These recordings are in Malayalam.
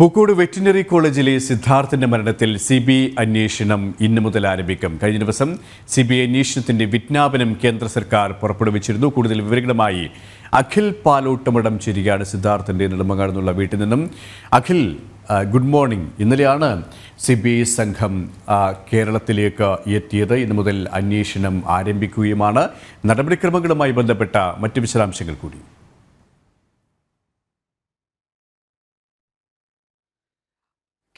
പൂക്കോട് വെറ്റിനറി കോളേജിലെ സിദ്ധാർത്ഥന്റെ മരണത്തിൽ സി ബി ഐ അന്വേഷണം ഇന്നു മുതൽ ആരംഭിക്കും. കഴിഞ്ഞ ദിവസം സി ബി ഐ അന്വേഷണത്തിന്റെ വിജ്ഞാപനം കേന്ദ്ര സർക്കാർ പുറപ്പെടുവിച്ചിരുന്നു. കൂടുതൽ വിവരങ്ങളുമായി അഖിൽ പാലോട്ടമടം ചേരുകയാണ് സിദ്ധാർത്ഥന്റെ നെടുമങ്ങാട് നിന്നുള്ള വീട്ടിൽ നിന്നും. അഖിൽ ഗുഡ് മോർണിംഗ് ഇന്നലെയാണ് സി ബി ഐ സംഘം കേരളത്തിലേക്ക് എത്തിയത്. ഇന്നു മുതൽ അന്വേഷണം ആരംഭിക്കുകയുമാണ്. നടപടിക്രമങ്ങളുമായി ബന്ധപ്പെട്ട മറ്റ് വിശദാംശങ്ങൾ കൂടി.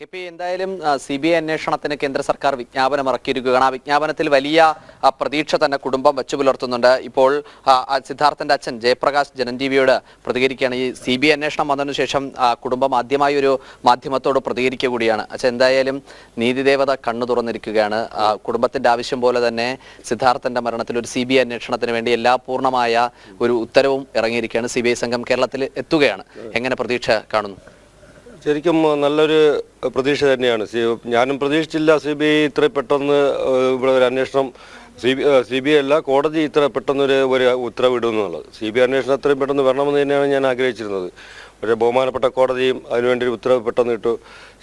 കെ പി എന്തായാലും സി ബി ഐ അന്വേഷണത്തിന് കേന്ദ്ര സർക്കാർ വിജ്ഞാപനം ഇറക്കിയിരിക്കുകയാണ് ആ വിജ്ഞാപനത്തിൽ വലിയ പ്രതീക്ഷ തന്നെ കുടുംബം വെച്ചു പുലർത്തുന്നുണ്ട്. ഇപ്പോൾ സിദ്ധാർത്ഥന്റെ അച്ഛൻ ജയപ്രകാശ് വിയോട് പ്രതികരിക്കുകയാണ്. ഈ സി ബി ഐ അന്വേഷണം വന്നതിനു ശേഷം കുടുംബം ആദ്യമായി ഒരു മാധ്യമത്തോട് പ്രതികരിക്കുക കൂടിയാണ്. അച്ഛൻ എന്തായാലും നീതിദേവത കണ്ണു തുറന്നിരിക്കുകയാണ്. കുടുംബത്തിന്റെ ആവശ്യം പോലെ തന്നെ സിദ്ധാർത്ഥന്റെ മരണത്തിൽ ഒരു സി ബി ഐ അന്വേഷണത്തിന് വേണ്ടി എല്ലാ പൂർണമായ ഒരു ഉത്തരവും ഇറങ്ങിയിരിക്കുകയാണ്. സി ബി ഐ സംഘം കേരളത്തിൽ എത്തുകയാണ്. എങ്ങനെ പ്രതീക്ഷ കാണുന്നു? ശരിക്കും നല്ലൊരു പ്രതീക്ഷ തന്നെയാണ്. സി ഞാനും പ്രതീക്ഷിച്ചില്ല സി ബി ഐ ഇത്ര പെട്ടെന്ന് ഇവിടെ ഒരു അന്വേഷണം C B C B I അല്ല കോടതി ഇത്ര പെട്ടെന്നൊരു ഒരു ഉത്തരവിടും എന്നുള്ളത് സി ബി ഐ അന്വേഷണം അത്രയും പെട്ടെന്ന് വരണമെന്ന് തന്നെയാണ് ഞാൻ ആഗ്രഹിച്ചിരുന്നത്. പക്ഷേ ബഹുമാനപ്പെട്ട കോടതിയും അതിനുവേണ്ടി ഒരു ഉത്തരവ് പെട്ടെന്ന് ഇട്ടു.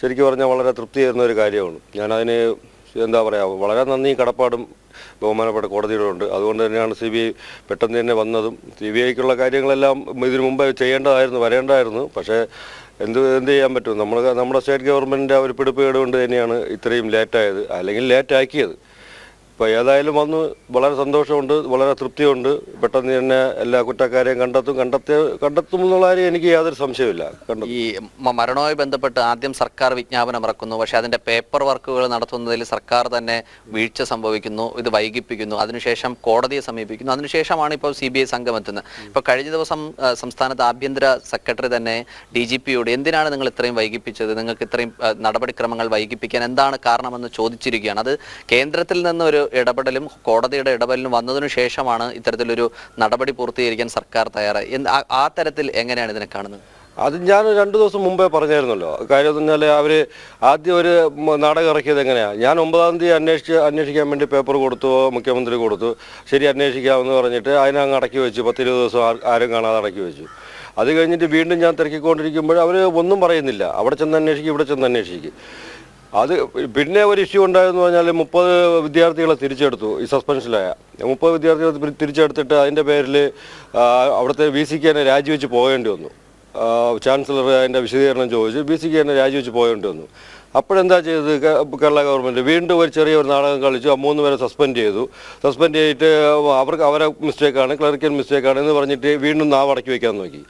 ശരിക്കും പറഞ്ഞാൽ വളരെ തൃപ്തി തരുന്ന ഒരു കാര്യമാണ്. ഞാനതിന് എന്താ പറയുക വളരെ നന്ദി കടപ്പാടും ബഹുമാനപ്പെട്ട കോടതിയോടുണ്ട്. അതുകൊണ്ട് തന്നെയാണ് സി ബി ഐ പെട്ടെന്ന് തന്നെ വന്നതും. സി ബി ഐക്കുള്ള കാര്യങ്ങളെല്ലാം ഇതിനു മുമ്പ് ചെയ്യേണ്ടതായിരുന്നു വരേണ്ടതായിരുന്നു പക്ഷേ എന്ത് എന്ത് ചെയ്യാൻ പറ്റും? നമ്മൾ നമ്മുടെ സ്റ്റേറ്റ് ഗവൺമെന്റിന്റെ ഒരു പിടിപ്പ് കേടുകൊണ്ട് തന്നെയാണ് ഇത്രയും ലേറ്റായത്. അല്ലെങ്കിൽ ലേറ്റാക്കിയത്. ഇപ്പോൾ ഏതായാലും വന്ന് വളരെ സന്തോഷമുണ്ട് വളരെ തൃപ്തിയുണ്ട്. പെട്ടെന്ന് തന്നെ എല്ലാ കുറ്റക്കാരെയും കണ്ടെത്തും കണ്ടെത്തി കണ്ടെത്തും എന്നുള്ള കാര്യം എനിക്ക് യാതൊരു സംശയമില്ല ഈ മരണവുമായി ബന്ധപ്പെട്ട് ആദ്യം സർക്കാർ വിജ്ഞാപനം ഇറക്കുന്നു. പക്ഷേ അതിന്റെ പേപ്പർ വർക്കുകൾ നടത്തുന്നതിൽ സർക്കാർ തന്നെ വീഴ്ച സംഭവിക്കുന്നു ഇത് വൈകിപ്പിക്കുന്നു. അതിനുശേഷം കോടതിയെ സമീപിക്കുന്നു. അതിനുശേഷമാണ് ഇപ്പോൾ സി ബി ഐ സംഘം എത്തുന്നത് ഇപ്പോൾ കഴിഞ്ഞ ദിവസം സംസ്ഥാനത്ത് ആഭ്യന്തര സെക്രട്ടറി തന്നെ ഡി ജി പിയോട് എന്തിനാണ് നിങ്ങൾ ഇത്രയും വൈകിപ്പിച്ചത്? നിങ്ങൾക്ക് ഇത്രയും നടപടിക്രമങ്ങൾ വൈകിപ്പിക്കാൻ എന്താണ് കാരണമെന്ന് ചോദിച്ചിരിക്കുകയാണ്. അത് കേന്ദ്രത്തിൽ നിന്നൊരു ഇടപെടലും കോടതിയുടെ ഇടപെടലും വന്നതിനു ശേഷമാണ് ഇത്തരത്തിലൊരു നടപടി പൂർത്തീകരിക്കാൻ സർക്കാർ തയ്യാറായി. ആ- തരത്തിൽ എങ്ങനെയാണ് ഇതിനെ കാണുന്നത്? അത് ഞാൻ രണ്ടു ദിവസം മുമ്പേ പറഞ്ഞായിരുന്നല്ലോ. കാര്യം എന്ന് പറഞ്ഞാൽ അവർ ആദ്യം ഒരു നാടകം ഇറക്കിയത് എങ്ങനെയാണ് ഞാൻ ഒമ്പതാം തീയതി അന്വേഷിച്ച് അന്വേഷിക്കാൻ വേണ്ടി പേപ്പർ കൊടുത്തു മുഖ്യമന്ത്രി കൊടുത്തു. ശരി അന്വേഷിക്കാമെന്ന് പറഞ്ഞിട്ട് അതിനെ അങ്ങ് അടക്കി വെച്ചു. പത്തിരുപത് ദിവസം ആരും കാണാതെ അടക്കി വെച്ചു. അത് കഴിഞ്ഞിട്ട് വീണ്ടും ഞാൻ തിരക്കിക്കൊണ്ടിരിക്കുമ്പോൾ അവർ ഒന്നും പറയുന്നില്ല. അവിടെ ചെന്ന് അന്വേഷിക്കും ഇവിടെ ചെന്ന് അന്വേഷിക്കും. അത് പിന്നെ ഒരു ഇഷ്യൂ ഉണ്ടായെന്ന് പറഞ്ഞാൽ മുപ്പത് വിദ്യാർത്ഥികളെ തിരിച്ചെടുത്തു ഈ സസ്പെൻഷനിലായ മുപ്പത് വിദ്യാർത്ഥികളെ തിരിച്ചെടുത്തിട്ട് അതിന്റെ പേരിൽ അവിടുത്തെ വി സിക്ക് തന്നെ രാജിവെച്ച് പോകേണ്ടി വന്നു. ചാൻസലർ അതിന്റെ വിശദീകരണം ചോദിച്ചു ബി സിക്ക് തന്നെ രാജിവെച്ച് പോകേണ്ടി വന്നു. അപ്പോഴെന്താ ചെയ്തത് കേരള ഗവൺമെന്റ് വീണ്ടും ഒരു ചെറിയ ഒരു നാടകം കളിച്ചു ആ മൂന്ന് പേരെ സസ്പെൻഡ് ചെയ്തു. സസ്പെൻഡ് ചെയ്തിട്ട് അവർക്ക് അവരെ മിസ്റ്റേക്കാണ് ക്ലറിക്കൽ മിസ്റ്റേക്കാണ് എന്ന് പറഞ്ഞിട്ട് വീണ്ടും നാവ് അടക്കി വെക്കാൻ നോക്കി.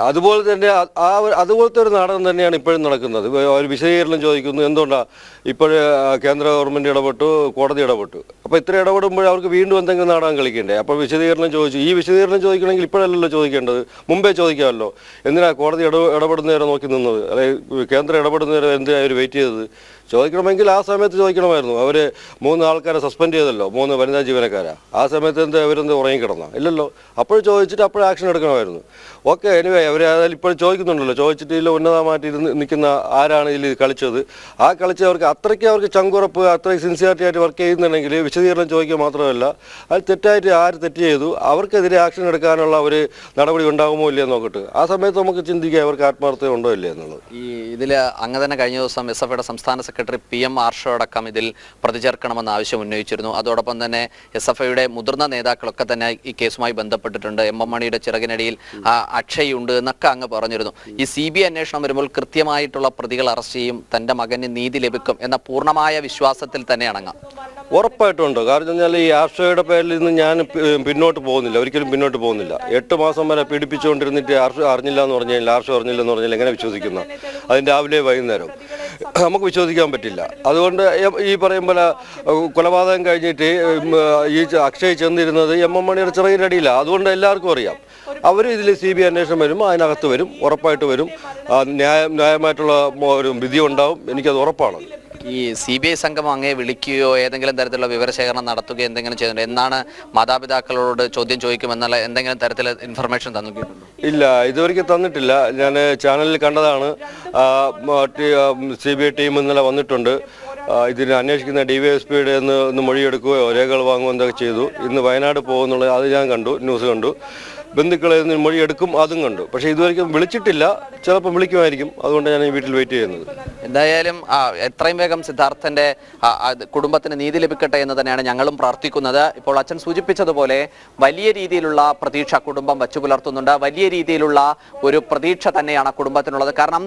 അതുപോലെ തന്നെ ആ- അതുപോലത്തെ ഒരു നാടകം തന്നെയാണ് ഇപ്പോഴും നടക്കുന്നത്. ഒരു വിശദീകരണം ചോദിക്കുന്നു എന്തുകൊണ്ടാണ് ഇപ്പോഴ് കേന്ദ്ര ഗവൺമെന്റ് ഇടപെട്ടു കോടതി ഇടപെട്ടു? അപ്പോൾ ഇത്ര ഇടപെടുമ്പോൾ അവർക്ക് വീണ്ടും എന്തെങ്കിലും നാടകം കളിക്കണ്ടേ? അപ്പോൾ വിശദീകരണം ചോദിച്ചു. ഈ വിശദീകരണം ചോദിക്കണമെങ്കിൽ ഇപ്പോഴല്ലല്ലോ ചോദിക്കേണ്ടത്. മുമ്പേ ചോദിക്കാമല്ലോ. എന്തിനാ കോടതി ഇട ഇടപെടുന്നവരെ നോക്കി നിന്നത്? അല്ലെങ്കിൽ കേന്ദ്രം ഇടപെടുന്നവരെ എന്തിനാ അവർ വെയിറ്റ് ചെയ്തത്? ചോദിക്കണമെങ്കിൽ ആ സമയത്ത് ചോദിക്കണമായിരുന്നു. അവർ മൂന്ന് ആൾക്കാരെ സസ്പെൻഡ് ചെയ്തല്ലോ. മൂന്ന് വനിതാ ജീവനക്കാരാ. ആ സമയത്ത് എന്താ അവരെന്ത് ഉറങ്ങിക്കിടന്ന? ഇല്ലല്ലോ. അപ്പോൾ ചോദിച്ചിട്ട് അപ്പോൾ ആക്ഷൻ എടുക്കണമായിരുന്നു. ഓക്കെ എനിവേ അവർ ഏതായാലും ഇപ്പോൾ ചോദിക്കുന്നുണ്ടല്ലോ. ചോദിച്ചിട്ട് ഇതിൽ ഉന്നതമായിട്ട് ഇരുന്ന് നിൽക്കുന്ന ആരാണ് ഇതിൽ കളിച്ചത്? ആ കളിച്ചവർക്ക് അത്രയ്ക്ക് അവർക്ക് ചങ്കുറപ്പ് അത്രയ്ക്ക് സിൻസിയറിറ്റി ആയിട്ട് വർക്ക് ചെയ്യുന്നുണ്ടെങ്കിൽ വിശദീകരണം ചോദിക്കുക മാത്രമല്ല അത് തെറ്റായിട്ട് ആര് തെറ്റ് ചെയ്തു അവർക്കെതിരെ ആക്ഷൻ എടുക്കാനുള്ള ഒരു നടപടി ഉണ്ടാകുമോ ഇല്ലയെന്ന് നോക്കട്ടെ. ആ സമയത്ത് നമുക്ക് ചിന്തിക്കുക അവർക്ക് ആത്മാർത്ഥത ഉണ്ടോ ഇല്ലേ എന്നുള്ളത്. ഈ ഇതിൽ അങ്ങ് തന്നെ കഴിഞ്ഞ ദിവസം എസ് എഫ് ഐയുടെ സംസ്ഥാന സെക്രട്ടറി പി എം ആർഷോ അടക്കം ഇതിൽ പ്രതിചേർക്കണമെന്ന് ആവശ്യം ഉന്നയിച്ചിരുന്നു. അതോടൊപ്പം തന്നെ എസ് എഫ് ഐയുടെ മുതിർന്ന നേതാക്കളൊക്കെ തന്നെ ഈ കേസുമായി ബന്ധപ്പെട്ടിട്ടുണ്ട്. എം എം മണിയുടെ ചിറകിനടിയിൽ അക്ഷയ് ഉണ്ട് എന്നൊക്കെ അങ്ങ് പറഞ്ഞിരുന്നു. ഈ സി ബി അന്വേഷണം വരുമ്പോൾ കൃത്യമായിട്ടുള്ള പ്രതികൾ അറസ്റ്റ് ചെയ്യും തന്റെ മകന് നീതി ലഭിക്കും എന്ന പൂർണമായ വിശ്വാസത്തിൽ തന്നെയാണ് അങ്ങ്. ഉറപ്പായിട്ടുണ്ട് കാരണം വെച്ചാൽ ഈ ആർഷയുടെ പേരിൽ നിന്ന് ഞാൻ പിന്നോട്ട് പോകുന്നില്ല. ഒരിക്കലും പിന്നോട്ട് പോകുന്നില്ല. എട്ട് മാസം വരെ പീഡിപ്പിച്ചുകൊണ്ടിരുന്നിട്ട് ആർഷ അറിഞ്ഞില്ല എന്ന് പറഞ്ഞു കഴിഞ്ഞാൽ ആർഷ അറിഞ്ഞില്ല എന്ന് പറഞ്ഞാൽ എങ്ങനെ വിശ്വസിക്കുന്ന? അതിന് രാവിലെ വൈകുന്നേരം. നമുക്ക് വിശ്വസിക്കാൻ പറ്റില്ല. അതുകൊണ്ട് ഈ പറയും പോലെ കൊലപാതകം കഴിഞ്ഞിട്ട് ഈ അക്ഷയ് ചെന്നിരുന്നത് എം എം മണിയുടെ ചെറിയ അതുകൊണ്ട് എല്ലാവർക്കും അറിയാം. അവർ ഇതിൽ സി ബി ഐ അന്വേഷണം വരും അതിനകത്ത് വരും ഉറപ്പായിട്ട് വരും. ന്യായ ന്യായം ന്യായമായിട്ടുള്ള ഒരു വിധി ഉണ്ടാവും. എനിക്കത് ഉറപ്പാണ്. ഈ സി ബി ഐ സംഘം അങ്ങേ വിളിക്കുകയോ ഏതെങ്കിലും തരത്തിലുള്ള വിവരശേഖരണം നടത്തുകയോ എന്തെങ്കിലും ചെയ്യുന്നുണ്ട്? എന്നാണ് മാതാപിതാക്കളോട് ചോദ്യം ചോദിക്കുമെന്നുള്ള എന്തെങ്കിലും തരത്തിൽ ഇൻഫർമേഷൻ തന്നിട്ടുണ്ടോ? ഇല്ല ഇതുവരെയ്ക്ക് തന്നിട്ടില്ല. ഞാൻ ചാനലിൽ കണ്ടതാണ്. സി ബി ഐ ടീം ഇന്നലെ വന്നിട്ടുണ്ട്. ഇതിനെ ഇതിന് അന്വേഷിക്കുന്ന ഡി വൈ എസ് പിയുടെ ഒന്ന് മൊഴിയെടുക്കുകയോ രേഖകൾ വാങ്ങുകയോ എന്തൊക്കെ ചെയ്തു. ഇന്ന് വയനാട് പോകുന്നുള്ളത് അത് ഞാൻ കണ്ടു ന്യൂസ് കണ്ടു. ബന്ധുക്കളെ നിന്ന് മൊഴി എടുക്കും അതും കണ്ടു. പക്ഷേ ഇതുവരെയ്ക്കും വിളിച്ചിട്ടില്ല. ചിലപ്പോൾ വിളിക്കുമായിരിക്കും. അതുകൊണ്ട് ഞാൻ ഈ വീട്ടിൽ വെയിറ്റ് ചെയ്യുന്നത്. എന്തായാലും എത്രയും വേഗം സിദ്ധാർത്ഥന്റെ കുടുംബത്തിന് നീതി ലഭിക്കട്ടെ എന്ന് തന്നെയാണ് ഞങ്ങളും പ്രാർത്ഥിക്കുന്നത്. ഇപ്പോൾ അച്ഛൻ സൂചിപ്പിച്ചതുപോലെ വലിയ രീതിയിലുള്ള പ്രതീക്ഷ കുടുംബം വച്ചു പുലർത്തുന്നുണ്ട്. വലിയ രീതിയിലുള്ള ഒരു പ്രതീക്ഷ തന്നെയാണ് കുടുംബത്തിനുള്ളത്. കാരണം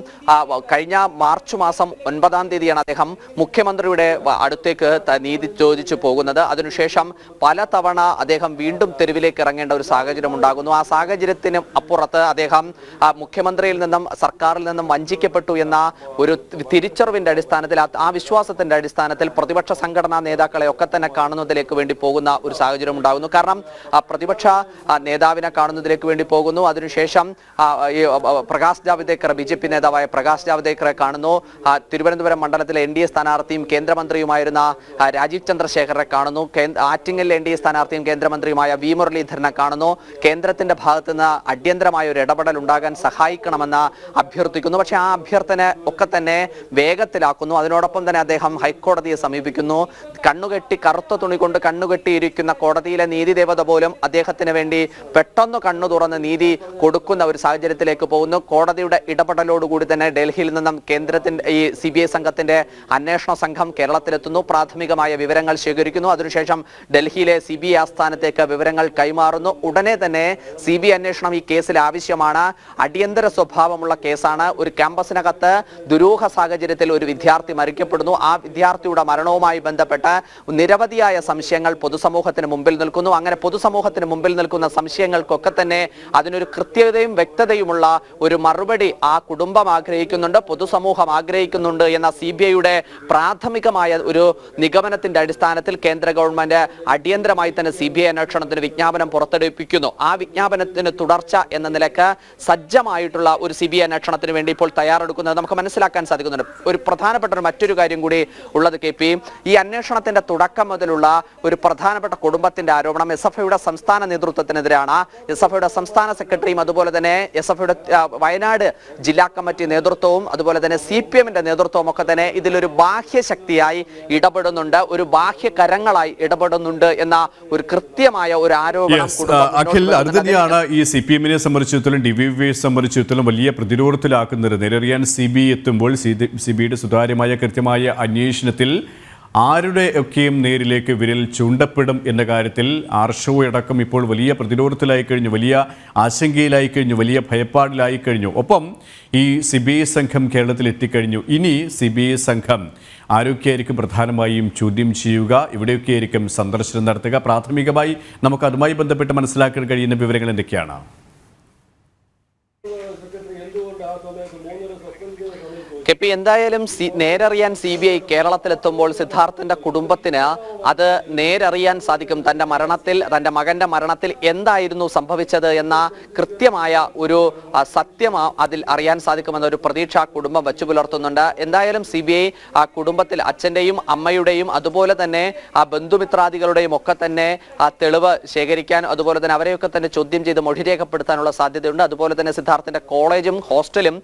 കഴിഞ്ഞ മാർച്ച് മാസം ഒൻപതാം തീയതിയാണ് അദ്ദേഹം മുഖ്യമന്ത്രിയുടെ അടുത്തേക്ക് നീതി ചോദിച്ചു പോകുന്നത്. അതിനുശേഷം പലതവണ അദ്ദേഹം വീണ്ടും തെരുവിലേക്ക് ഇറങ്ങേണ്ട ഒരു സാഹചര്യം ഉണ്ടാകുന്നു ആ സാഹചര്യത്തിന് അപ്പുറത്ത് അദ്ദേഹം മുഖ്യമന്ത്രിയിൽ നിന്നും സർക്കാരിൽ നിന്നും വഞ്ചിക്കപ്പെട്ടു എന്ന ഒരു തിരിച്ചറിവിന്റെ അടിസ്ഥാനത്തിൽ ആ- വിശ്വാസത്തിന്റെ അടിസ്ഥാനത്തിൽ പ്രതിപക്ഷ സംഘടനാ നേതാക്കളെ ഒക്കെ തന്നെ കാണുന്നതിലേക്ക് വേണ്ടി പോകുന്ന ഒരു സാഹചര്യം ഉണ്ടാകുന്നു. കാരണം പ്രതിപക്ഷ നേതാവിനെ കാണുന്നതിലേക്ക് വേണ്ടി പോകുന്നു. അതിനുശേഷം Prakash Javadekar B J P നേതാവായ പ്രകാശ് ജാവ്ദേക്കറെ കാണുന്നു. തിരുവനന്തപുരം മണ്ഡലത്തിലെ എൻ ഡി എ സ്ഥാനാർത്ഥിയും കേന്ദ്രമന്ത്രിയുമായിരുന്ന രാജീവ് ചന്ദ്രശേഖരനെ കാണുന്നു. ആറ്റിങ്ങലിലെ എൻ ഡി എ സ്ഥാനാർത്ഥിയും കേന്ദ്രമന്ത്രിയുമായ വി മുരളീധരനെ കാണുന്നു. കേന്ദ്രത്തിന്റെ ഭാഗത്ത് നിന്ന് അടിയന്തരമായ ഒരു ഇടപെടൽ ഉണ്ടാകാൻ സഹായിക്കണമെന്ന് അഭ്യർത്ഥിക്കുന്നു. പക്ഷേ ആ അഭ്യർത്ഥന ഒക്കെ തന്നെ വേഗത്തിലാക്കുന്നു. അതിനോടൊപ്പം തന്നെ അദ്ദേഹം ഹൈക്കോടതിയെ സമീപിക്കുന്നു. കണ്ണുകെട്ടി കറുത്ത തുണി കൊണ്ട് കണ്ണുകെട്ടിയിരിക്കുന്ന കോടതിയിലെ നീതി ദേവത പോലും അദ്ദേഹത്തിന് വേണ്ടി പെട്ടെന്ന് കണ്ണു തുറന്ന് നീതി കൊടുക്കുന്ന ഒരു സാഹചര്യത്തിലേക്ക് പോകുന്നു. കോടതിയുടെ ഇടപെടലോടുകൂടി തന്നെ ഡൽഹിയിൽ നിന്നും കേന്ദ്രത്തിന്റെ ഈ സി ബി ഐ സംഘത്തിന്റെ അന്വേഷണ സംഘം കേരളത്തിലെത്തുന്നു. പ്രാഥമികമായ വിവരങ്ങൾ ശേഖരിക്കുന്നു. അതിനുശേഷം ഡൽഹിയിലെ സി ബി ഐ ആസ്ഥാനത്തേക്ക് വിവരങ്ങൾ കൈമാറുന്നു. ഉടനെ തന്നെ സി ബി അന്വേഷണം ഈ കേസിൽ ആവശ്യമാണ്. അടിയന്തര സ്വഭാവമുള്ള കേസാണ്. ഒരു ക്യാമ്പസിനകത്ത് ദുരൂഹ സാഹചര്യത്തിൽ ഒരു വിദ്യാർത്ഥി മരിക്കപ്പെടുന്നു. ആ വിദ്യാർത്ഥിയുടെ മരണവുമായി ബന്ധപ്പെട്ട് നിരവധിയായ സംശയങ്ങൾ പൊതുസമൂഹത്തിന് മുമ്പിൽ നിൽക്കുന്നു. അങ്ങനെ പൊതുസമൂഹത്തിന് മുമ്പിൽ നിൽക്കുന്ന സംശയങ്ങൾക്കൊക്കെ തന്നെ അതിനൊരു കൃത്യതയും വ്യക്തതയുമുള്ള ഒരു മറുപടി ആ കുടുംബം ആഗ്രഹിക്കുന്നുണ്ട് പൊതുസമൂഹം ആഗ്രഹിക്കുന്നുണ്ട് എന്ന സി ബി ഐയുടെ പ്രാഥമികമായ ഒരു നിഗമനത്തിന്റെ അടിസ്ഥാനത്തിൽ കേന്ദ്ര ഗവൺമെന്റ് അടിയന്തരമായി തന്നെ സി ബി ഐ അന്വേഷണത്തിന് വിജ്ഞാപനം പുറപ്പെടുവിപ്പിക്കുന്നു. ആ വിജ്ഞാപനത്തിന് തുടർച്ച എന്ന നിലയ്ക്ക് സജ്ജമായിട്ടുള്ള ഒരു സി ബി ഐ അന്വേഷണത്തിന് വേണ്ടി ഇപ്പോൾ തയ്യാറെടുക്കുന്നത് നമുക്ക് മനസ്സിലാക്കാൻ സാധിക്കുന്നുണ്ട്. ഒരു പ്രധാനപ്പെട്ട ഒരു മറ്റൊരു കാര്യം കൂടി ഉള്ളത് കെ പി ഈ അന്വേഷണത്തിന്റെ തുടക്കം മുതലുള്ള ഒരു പ്രധാനപ്പെട്ട കുടുംബത്തിന്റെ ആരോപണം എസ് എഫ് ഐയുടെ സംസ്ഥാന നേതൃത്വത്തിനെതിരാണ്. എസ് എഫ് ഐയുടെ സംസ്ഥാന സെക്രട്ടറിയും അതുപോലെ തന്നെ എസ് എഫ് ഐയുടെ വയനാട് ജില്ലാ കമ്മിറ്റി നേതൃത്വവും അതുപോലെ തന്നെ സി പി എമ്മിന്റെ നേതൃത്വവും ഒക്കെ തന്നെ ഇതിലൊരു ബാഹ്യ ശക്തിയായി ഇടപെടുന്നുണ്ട്. ഒരു ബാഹ്യ കരങ്ങളായി ഇടപെടുന്നുണ്ട് എന്ന ഒരു കൃത്യമായ ഒരു ആരോപണം അഖിൽ അത് തന്നെയാണ് ഈ സി പി എമ്മിനെ സംബന്ധിച്ചിടത്തോളം ഡി വി വി സംബന്ധിച്ചിടത്തോളം വലിയ പ്രതിരോധത്തിലാക്കുന്നത്? നേരറിയാൻ സി ബി എത്തുമ്പോൾ സി ബിയുടെ സുതാര്യമായ കൃത്യമായ അന്വേഷണത്തിൽ ആരുടെ ഒക്കെയും നേരിലേക്ക് വിരൽ ചൂണ്ടപ്പെടും എന്ന കാര്യത്തിൽ ആർഷോ അടക്കം ഇപ്പോൾ വലിയ പ്രതിരോധത്തിലായി കഴിഞ്ഞു വലിയ ആശങ്കയിലായി കഴിഞ്ഞു വലിയ ഭയപ്പാടിലായി കഴിഞ്ഞു. ഒപ്പം ഈ സി ബി ഐ സംഘം കേരളത്തിൽ എത്തിക്കഴിഞ്ഞു. ഇനി സി ബി ഐ സംഘം ആരൊക്കെയായിരിക്കും പ്രധാനമായും ചോദ്യം ചെയ്യുക ഇവിടെയൊക്കെയായിരിക്കും സന്ദർശനം നടത്തുക. പ്രാഥമികമായി നമുക്ക് അതുമായി ബന്ധപ്പെട്ട് മനസ്സിലാക്കാൻ കഴിയുന്ന വിവരങ്ങൾ എന്തൊക്കെയാണ്? കെ പി എന്തായാലും നേരറിയാൻ സി ബി ഐ കേരളത്തിലെത്തുമ്പോൾ സിദ്ധാർത്ഥന്റെ കുടുംബത്തിന് അത് നേരറിയാൻ സാധിക്കും. തന്റെ മരണത്തിൽ തന്റെ മകന്റെ മരണത്തിൽ എന്തായിരുന്നു സംഭവിച്ചത് എന്ന കൃത്യമായ ഒരു സത്യം അതിൽ അറിയാൻ സാധിക്കുമെന്ന ഒരു പ്രതീക്ഷ ആ കുടുംബം വെച്ചു പുലർത്തുന്നുണ്ട്. എന്തായാലും സി ബി ഐ ആ കുടുംബത്തിൽ അച്ഛന്റെയും അമ്മയുടെയും അതുപോലെ തന്നെ ആ ബന്ധുമിത്രാദികളുടെയും ഒക്കെ തന്നെ ആ തെളിവ് ശേഖരിക്കാൻ അതുപോലെ തന്നെ അവരെയൊക്കെ തന്നെ ചോദ്യം ചെയ്ത് മൊഴി രേഖപ്പെടുത്താനുള്ള സാധ്യതയുണ്ട്. അതുപോലെ തന്നെ സിദ്ധാർത്ഥന്റെ കോളേജും ഹോസ്റ്റലും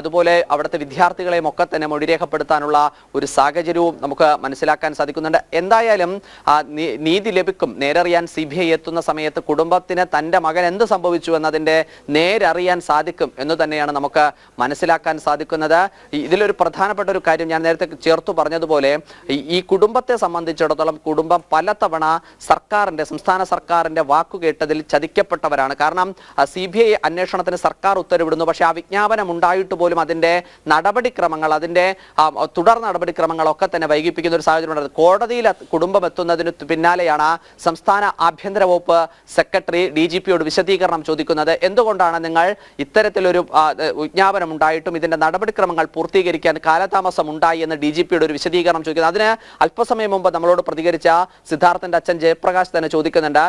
അതുപോലെ അവിടുത്തെ വിദ്യാർത്ഥികളെയും ഒക്കെ തന്നെ മൊഴി രേഖപ്പെടുത്താനുള്ള ഒരു സാഹചര്യവും നമുക്ക് മനസ്സിലാക്കാൻ സാധിക്കുന്നുണ്ട്. എന്തായാലും നീതി ലഭിക്കും. നേരറിയാൻ സി ബി ഐ എത്തുന്ന സമയത്ത് കുടുംബത്തിന് തന്റെ മകൻ എന്ത് സംഭവിച്ചു എന്നതിന്റെ നേരറിയാൻ സാധിക്കും എന്ന് തന്നെയാണ് നമുക്ക് മനസ്സിലാക്കാൻ സാധിക്കുന്നത്. ഇതിലൊരു പ്രധാനപ്പെട്ട ഒരു കാര്യം ഞാൻ നേരത്തെ ചേർത്തു പറഞ്ഞതുപോലെ ഈ- കുടുംബത്തെ സംബന്ധിച്ചിടത്തോളം കുടുംബം പലതവണ സർക്കാരിന്റെ സംസ്ഥാന സർക്കാരിന്റെ വാക്കുകേട്ടതിൽ ചതിക്കപ്പെട്ടവരാണ്. കാരണം സി ബി ഐ അന്വേഷണത്തിന് സർക്കാർ ഉത്തരവിടുന്നു. പക്ഷേ ആ വിജ്ഞാപനം ഉണ്ടായിട്ട് പോലും അതിന്റെ നടപടിക്രമങ്ങൾ അതിന്റെ ആ, തുടർ നടപടിക്രമങ്ങളൊക്കെ തന്നെ വൈകിപ്പിക്കുന്ന ഒരു സാഹചര്യം ഉണ്ടായിരുന്നു. കോടതിയിൽ കുടുംബം എത്തുന്നതിന് പിന്നാലെയാണ് സംസ്ഥാന ആഭ്യന്തര വകുപ്പ് സെക്രട്ടറി ഡി ജി പിയോട് വിശദീകരണം ചോദിക്കുന്നത്. എന്തുകൊണ്ടാണ് നിങ്ങൾ ഇത്തരത്തിലൊരു വിജ്ഞാപനം ഉണ്ടായിട്ടും ഇതിന്റെ നടപടിക്രമങ്ങൾ പൂർത്തീകരിക്കാൻ കാലതാമസം ഉണ്ടായി എന്ന് ഡി ജി പിയുടെ ഒരു വിശദീകരണം ചോദിക്കുന്നത്? അതിന് അല്പസമയം മുമ്പ് നമ്മളോട് പ്രതികരിച്ച സിദ്ധാർത്ഥന്റെ അച്ഛൻ ജയപ്രകാശ് തന്നെ ചോദിക്കുന്നുണ്ട്.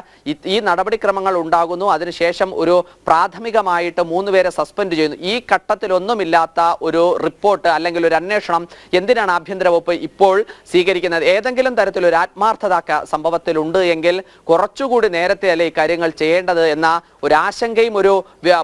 ഈ നടപടിക്രമങ്ങൾ ഉണ്ടാകുന്നു അതിനുശേഷം ഒരു പ്രാഥമികമായിട്ട് മൂന്ന് പേരെ സസ്പെൻഡ് ചെയ്യുന്നു. ഈ ഘട്ടത്തിലൊന്നുമില്ലാത്ത ഒരു റിപ്പോർട്ട് അല്ലെങ്കിൽ ഒരു അന്വേഷണം എന്തിനാണ് ആഭ്യന്തര വകുപ്പ് ഇപ്പോൾ സ്വീകരിക്കുന്നത്? ഏതെങ്കിലും തരത്തിൽ ഒരു ആത്മാർത്ഥത സംഭവത്തിലുണ്ട് എങ്കിൽ കുറച്ചുകൂടി നേരത്തെ അല്ലേ കാര്യങ്ങൾ ചെയ്യേണ്ടത് എന്ന ഒരു ആശങ്കയും ഒരു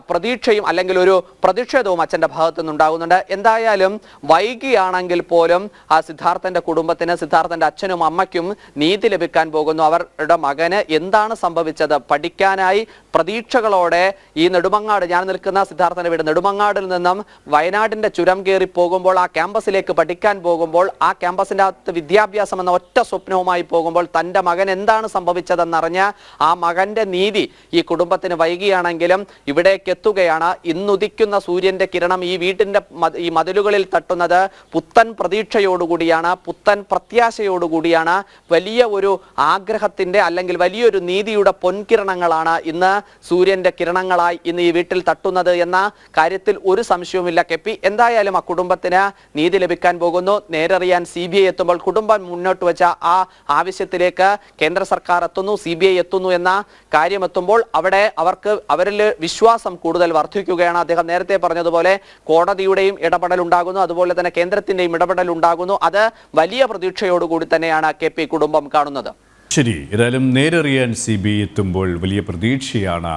പ്രതീക്ഷയും അല്ലെങ്കിൽ ഒരു പ്രതിഷേധവും അച്ഛന്റെ ഭാഗത്തു നിന്നുണ്ടാകുന്നുണ്ട്. എന്തായാലും വൈകിയാണെങ്കിൽ പോലും ആ സിദ്ധാർത്ഥന്റെ കുടുംബത്തിന് സിദ്ധാർത്ഥന്റെ അച്ഛനും അമ്മയ്ക്കും നീതി ലഭിക്കാൻ പോകുന്നു. അവരുടെ മകന് എന്താണ് സംഭവിച്ചത്? പഠിക്കാനായി പ്രതീക്ഷകളോടെ ഈ നെടുമങ്ങാട് ഞാൻ നിൽക്കുന്ന സിദ്ധാർത്ഥന്റെ വീട് നെടുമങ്ങാടിൽ നിന്നും വയനാടിന്റെ ചുരം കയറി പോകുമ്പോൾ ആ ക്യാമ്പസിലേക്ക് പഠിക്കാൻ പോകുമ്പോൾ ആ ക്യാമ്പസിന്റെ അകത്ത് വിദ്യാഭ്യാസം എന്ന ഒറ്റ സ്വപ്നവുമായി പോകുമ്പോൾ തന്റെ മകൻ എന്താണ് സംഭവിച്ചതെന്നറിഞ്ഞ് ആ മകന്റെ നീതി ഈ കുടുംബത്തിന് വൈകിയാണെങ്കിലും ഇവിടേക്ക് എത്തുകയാണ്. ഇന്നുദിക്കുന്ന സൂര്യന്റെ കിരണം ഈ വീട്ടിന്റെ ഈ മതിലുകളിൽ തട്ടുന്നത് പുത്തൻ പ്രതീക്ഷയോടുകൂടിയാണ് പുത്തൻ പ്രത്യാശയോടുകൂടിയാണ്. വലിയ ഒരു ആഗ്രഹത്തിന്റെ അല്ലെങ്കിൽ വലിയൊരു നീതിയുടെ പൊൻകിരണങ്ങളാണ് ഇന്ന് സൂര്യന്റെ കിരണങ്ങളായി ഇന്ന് ഈ വീട്ടിൽ തട്ടുന്നത് എന്ന കാര്യത്തിൽ ഒരു സംശയവുമില്ല കെപ്പി എന്തായാലും ആ കുടുംബത്തിന് നീതി ലഭിക്കാൻ പോകുന്നു. നേരറിയാൻ സി ബി ഐ എത്തുമ്പോൾ കുടുംബം മുന്നോട്ട് വെച്ച ആ ആവശ്യത്തിലേക്ക് കേന്ദ്ര സർക്കാർ എത്തുന്നു സി ബി ഐ എത്തുന്നു എന്ന കാര്യം എത്തുമ്പോൾ അവിടെ അവർക്ക് അവരിൽ വിശ്വാസം കൂടുതൽ വർദ്ധിക്കുകയാണ്. അദ്ദേഹം നേരത്തെ പറഞ്ഞതുപോലെ കോടതിയുടെയും ഇടപെടൽ ഉണ്ടാകുന്നു. അതുപോലെ തന്നെ കേന്ദ്രത്തിന്റെയും ഇടപെടൽ ഉണ്ടാകുന്നു. അത് വലിയ പ്രതീക്ഷയോടുകൂടി തന്നെയാണ് കെ പി കുടുംബം കാണുന്നത്. ശരി ഏതായാലും നേരറിയാൻ സി ബി എത്തുമ്പോൾ വലിയ പ്രതീക്ഷയാണ്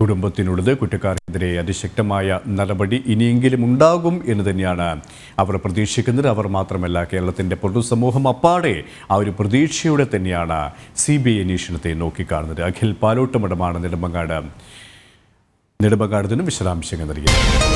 കുടുംബത്തിനുള്ളത് കുറ്റക്കാർക്കെതിരെ അതിശക്തമായ നടപടി ഇനിയെങ്കിലും ഉണ്ടാകും എന്ന് തന്നെയാണ് അവർ പ്രതീക്ഷിക്കുന്നത്. അവർ മാത്രമല്ല കേരളത്തിന്റെ പൊതുസമൂഹം അപ്പാടെ ആ ഒരു പ്രതീക്ഷയോടെ തന്നെയാണ് സി ബി ഐ അന്വേഷണത്തെ നോക്കിക്കാണുന്നത്. അഖിൽ പാലോട്ടുമടമാണ് നെടുമ്പങ്ങാട്. നെടുമങ്ങാട് നിന്നും വിശദാംശങ്ങൾ നൽകിയത്